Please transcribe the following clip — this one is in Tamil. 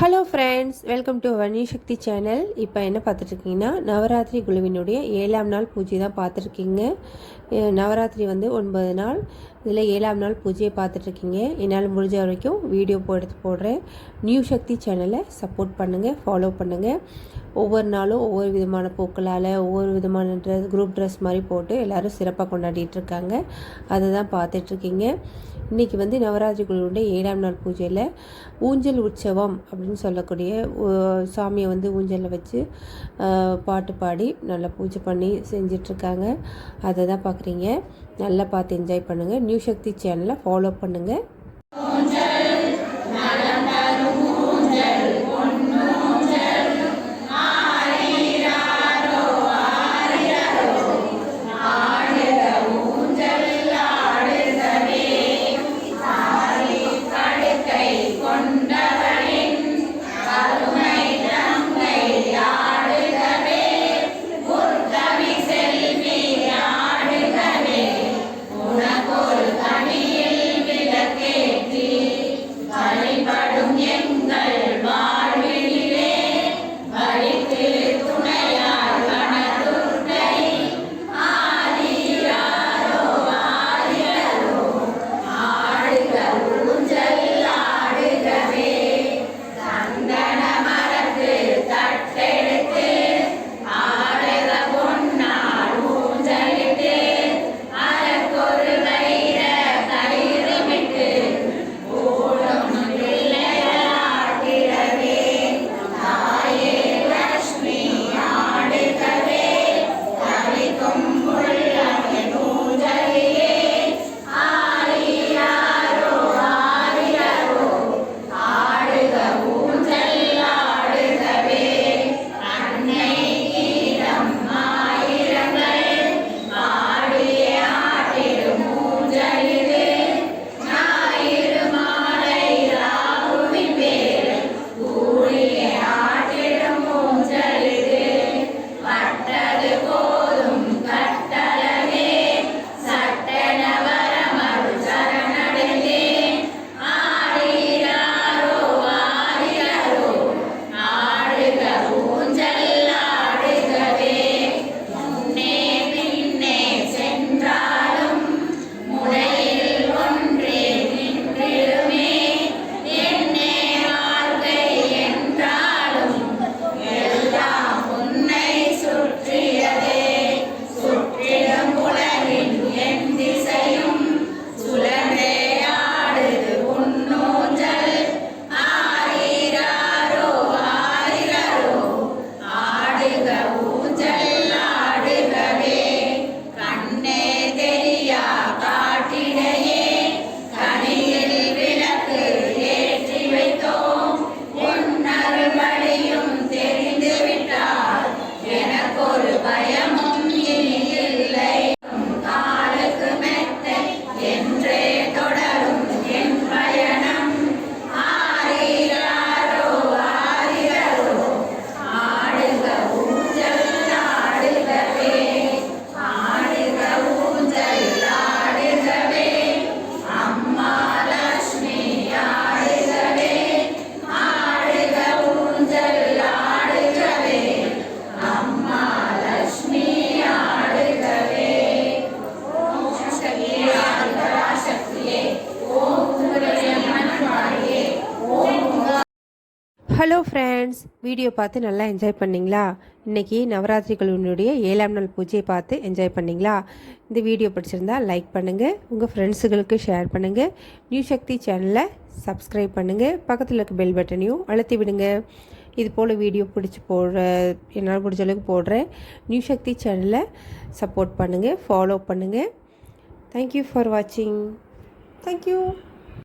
Hello friends welcome to Vanni Sakthi channel இப்போ என்ன பார்த்துட்ருக்கீங்கன்னா நவராத்திரி குழுவினுடைய ஏழாம் நாள் பூஜை தான் பார்த்துருக்கீங்க. நவராத்திரி வந்து ஒன்பது நாள். இதில் ஏழாம் நாள் பூஜையை பார்த்துட்ருக்கீங்க. என்னால் முடிஞ்ச வரைக்கும் வீடியோ போ எடுத்து போடுறேன். நியூ சக்தி சேனலை சப்போர்ட் பண்ணுங்கள் ஃபாலோ பண்ணுங்கள் ஒவ்வொரு நாளும் ஒவ்வொரு விதமான பூக்களால் ஒவ்வொரு விதமான ட்ரெஸ் குரூப் ட்ரெஸ் மாதிரி போட்டு எல்லோரும் சிறப்பாக கொண்டாடிட்டுருக்காங்க அதை தான் பார்த்துட்ருக்கீங்க. இன்றைக்கி வந்து நவராத்திரி குழுவுடைய ஏழாம் நாள் பூஜையில் ஊஞ்சல் உற்சவம் அப்படின்னு சொல்லக்கூடிய சாமியை வந்து ஊஞ்சலில் வச்சு பாட்டு பாடி நல்லா பூஜை பண்ணி செஞ்சிட்ருக்காங்க. அதை தான் பார்க்குறீங்க. நல்லா பார்த்து என்ஜாய் பண்ணுங்கள் நியூ சக்தி சேனலை ஃபாலோ பண்ணுங்கள் ஹலோ ஃப்ரெண்ட்ஸ் வீடியோ பார்த்து நல்லா என்ஜாய் பண்ணிங்களா? இன்றைக்கி நவராத்திரி குழுவினுடைய ஏழாம் நாள் பூஜையை பார்த்து என்ஜாய் பண்ணீங்களா? இந்த வீடியோ பிடிச்சிருந்தா லைக் பண்ணுங்கள் உங்கள் ஃப்ரெண்ட்ஸுகளுக்கு ஷேர் பண்ணுங்கள் நியூ சக்தி சேனலை சப்ஸ்கிரைப் பண்ணுங்கள் பக்கத்தில் இருக்க பெல் பட்டனையும் அழுத்தி விடுங்க. இது போல் வீடியோ பிடிச்சி போடுற என்னால் பிடிச்ச அளவுக்கு போடுறேன். நியூ சக்தி சேனலை சப்போர்ட் பண்ணுங்கள் ஃபாலோ பண்ணுங்கள் தேங்க்யூ ஃபார் வாட்சிங் தேங்க்யூ